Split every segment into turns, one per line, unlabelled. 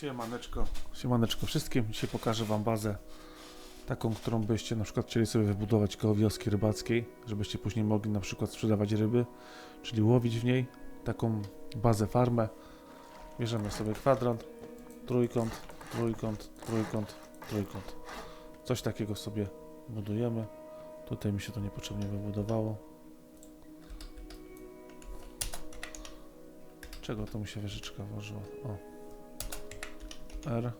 Siemaneczko. Siemaneczko wszystkim. Dzisiaj pokażę Wam bazę taką, którą byście na przykład chcieli sobie wybudować koło wioski rybackiej, żebyście później mogli na przykład sprzedawać ryby, czyli łowić w niej. Taką bazę farmę. Bierzemy sobie kwadrant, trójkąt, trójkąt, trójkąt, trójkąt. Coś takiego sobie budujemy. Tutaj mi się to niepotrzebnie wybudowało. Czego to mi się wieżyczka włożyła? O. R.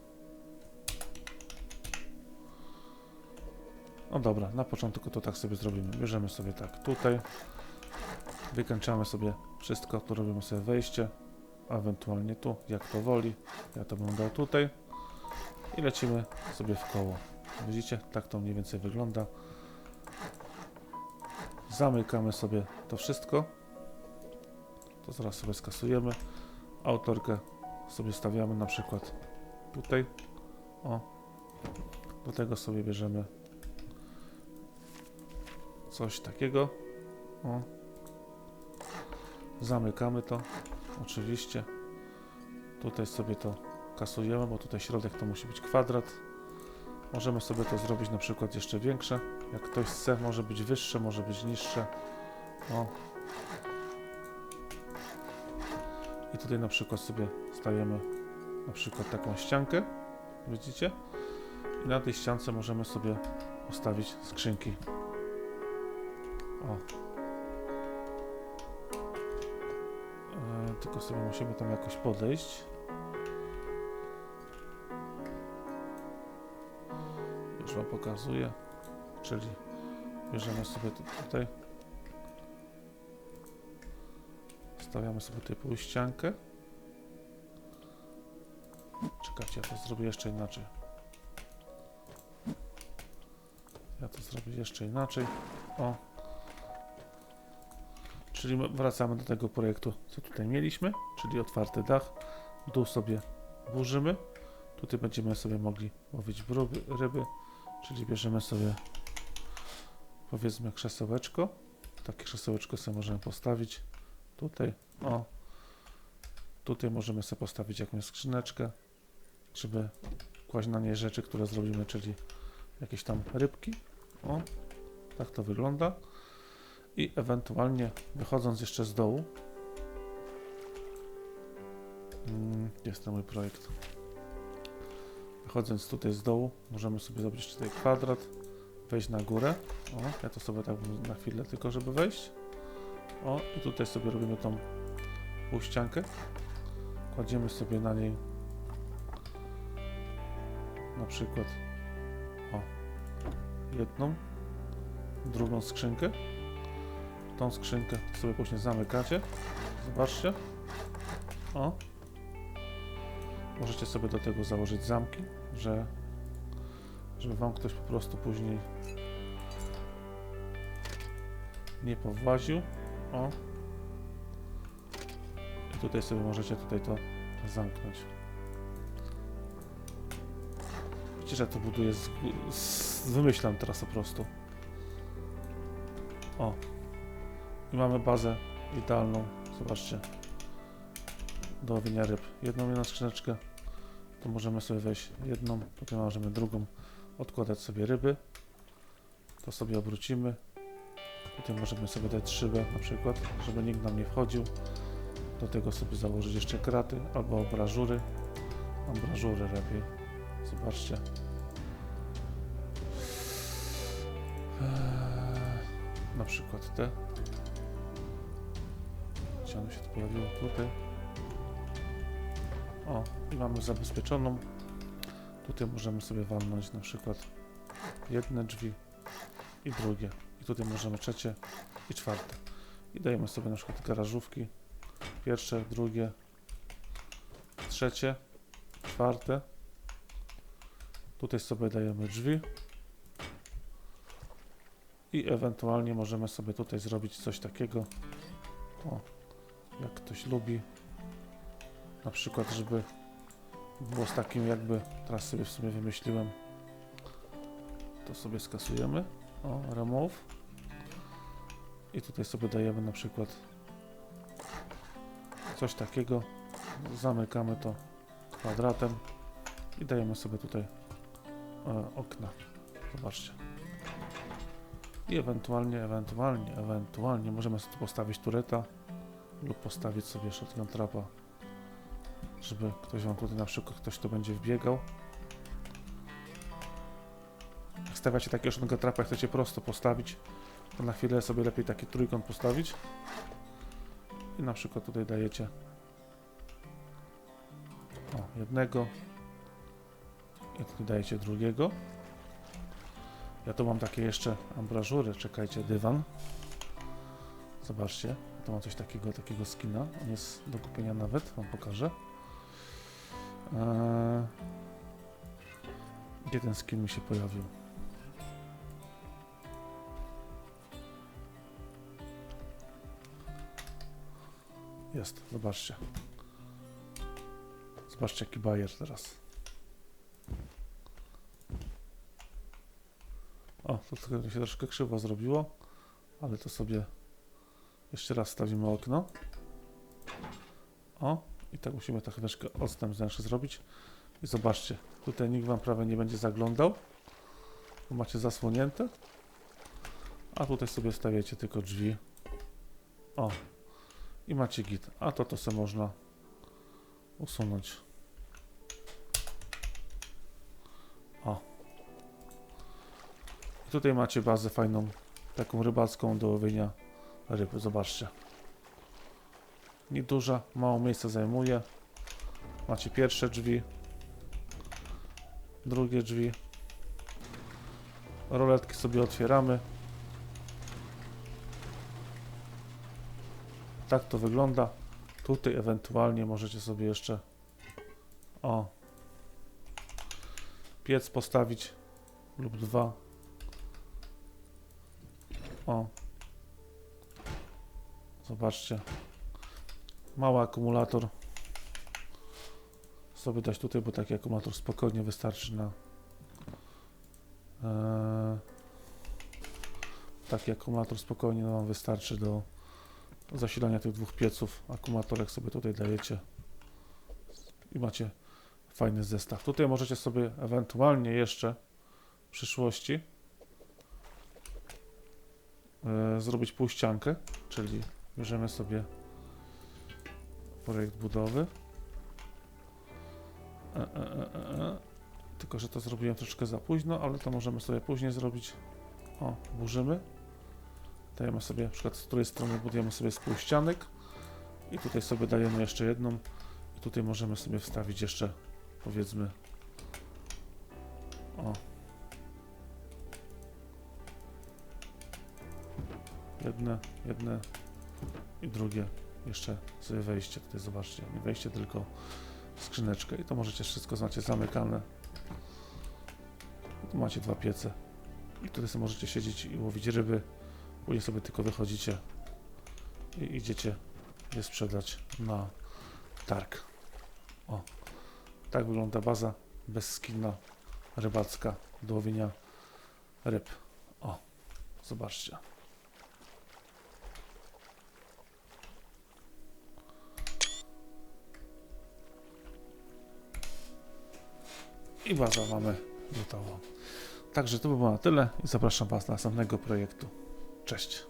No dobra, na początku to tak sobie zrobimy. Bierzemy sobie tak tutaj. Wykończamy sobie wszystko. Tu robimy sobie wejście. Ewentualnie tu, jak to woli. Ja to bym dał tutaj. I lecimy sobie w koło. Widzicie? Tak to mniej więcej wygląda. Zamykamy sobie to wszystko. To zaraz sobie skasujemy. Autorkę sobie stawiamy na przykład tutaj. O. Do tego sobie bierzemy coś takiego. O. Zamykamy to. Oczywiście. Tutaj sobie to kasujemy, bo tutaj środek to musi być kwadrat. Możemy sobie to zrobić na przykład jeszcze większe. Jak ktoś chce, może być wyższe, może być niższe. O. I tutaj na przykład sobie stawiamy na przykład taką ściankę, widzicie? I na tej ściance możemy sobie ustawić skrzynki. O. E, tylko sobie musimy tam jakoś podejść. Już wam pokazuję. Czyli bierzemy sobie tu, tutaj. Stawiamy sobie tutaj półściankę. Czekajcie, ja to zrobię jeszcze inaczej. Ja to zrobię jeszcze inaczej. O. Czyli my wracamy do tego projektu, co tutaj mieliśmy, czyli otwarty dach. Dół sobie burzymy. Tutaj będziemy sobie mogli łowić ryby, czyli bierzemy sobie powiedzmy krzesełeczko. Takie krzesełeczko sobie możemy postawić. Tutaj, o. Tutaj możemy sobie postawić jakąś skrzyneczkę żeby kłaść na niej rzeczy, które zrobimy, czyli jakieś tam rybki. O, tak to wygląda. I ewentualnie wychodząc jeszcze z dołu, mm, jest to mój projekt. Wychodząc tutaj z dołu, możemy sobie zrobić tutaj kwadrat, wejść na górę. O, ja to sobie tak na chwilę tylko, żeby wejść. O, i tutaj sobie robimy tą półściankę. Kładziemy sobie na niej przykład o jedną, drugą skrzynkę. Tą skrzynkę sobie później zamykacie. Zobaczcie. O. Możecie sobie do tego założyć zamki, że żeby wam ktoś po prostu później nie powłaził. O. I tutaj sobie możecie tutaj to zamknąć. Widzicie, że to buduję z, z, wymyślam teraz po prostu. O. I mamy bazę idealną. Zobaczcie. Do łowienia ryb. Jedną jedną skrzyneczkę. Tu możemy sobie wejść jedną, potem możemy drugą odkładać sobie ryby. To sobie obrócimy. Tutaj możemy sobie dać szybę na przykład, żeby nikt nam nie wchodził. Do tego sobie założyć jeszcze kraty albo obrażury. Obrażury lepiej. Zobaczcie. Eee, na przykład te. Gdzie one się pojawiło? Tutaj. O, i mamy zabezpieczoną. Tutaj możemy sobie walnąć na przykład jedne drzwi i drugie. I tutaj możemy trzecie i czwarte. I dajemy sobie na przykład garażówki. Pierwsze, drugie, trzecie, czwarte. Tutaj sobie dajemy drzwi. I ewentualnie możemy sobie tutaj zrobić coś takiego. O, jak ktoś lubi. Na przykład, żeby było z takim jakby, teraz sobie w sumie wymyśliłem. To sobie skasujemy. O, remove. I tutaj sobie dajemy na przykład coś takiego. Zamykamy to kwadratem i dajemy sobie tutaj e, okna. Zobaczcie. I ewentualnie, ewentualnie, ewentualnie możemy sobie postawić tureta lub postawić sobie shotgun trapa, żeby ktoś wam tutaj na przykład ktoś tu będzie wbiegał. Jak stawiacie takiego shotgun trapa, chcecie prosto postawić, to na chwilę sobie lepiej taki trójkąt postawić i na przykład tutaj dajecie o, jednego i tutaj dajecie drugiego. Ja tu mam takie jeszcze ambrażury, czekajcie, dywan. Zobaczcie, tu mam coś takiego, takiego skina. On jest do kupienia nawet, wam pokażę. Eee, gdzie ten skin mi się pojawił? Jest, zobaczcie. Zobaczcie jaki bajer teraz. O, to tylko się troszkę krzywo zrobiło, ale to sobie jeszcze raz stawimy okno. O, i tak musimy trochę odstęp wnętrza zrobić. I zobaczcie, tutaj nikt wam prawie nie będzie zaglądał, bo macie zasłonięte. A tutaj sobie stawiacie tylko drzwi. O, i macie git. A to to sobie można usunąć. Tutaj macie bazę fajną, taką rybacką do łowienia ryby. Zobaczcie. Nieduża, mało miejsca zajmuje. Macie pierwsze drzwi, drugie drzwi. Roletki sobie otwieramy. Tak to wygląda. Tutaj ewentualnie możecie sobie jeszcze o piec postawić lub dwa. O. Zobaczcie. Mały akumulator. Sobie dać tutaj, bo taki akumulator spokojnie wystarczy na e, taki akumulator spokojnie nam wystarczy do zasilania tych dwóch pieców. Akumulatorek sobie tutaj dajecie i macie fajny zestaw. Tutaj możecie sobie ewentualnie jeszcze w przyszłości e, zrobić półściankę, czyli bierzemy sobie projekt budowy. E, e, e, e, e. Tylko, że to zrobiłem troszkę za późno, ale to możemy sobie później zrobić. O, burzymy. Dajemy sobie, na przykład z której strony budujemy sobie spółścianek i tutaj sobie dajemy jeszcze jedną i tutaj możemy sobie wstawić jeszcze powiedzmy o jedne, jedne i drugie jeszcze sobie wejście tutaj zobaczcie, nie wejście tylko skrzyneczkę i to możecie wszystko znacie zamykane tu macie dwa piece i tutaj sobie możecie siedzieć i łowić ryby Później sobie tylko wychodzicie i idziecie je sprzedać na targ. O, tak wygląda baza bezskinna rybacka do łowienia ryb. O, zobaczcie. I baza mamy gotową. Także to by było na tyle i zapraszam Was do następnego projektu. Cześć.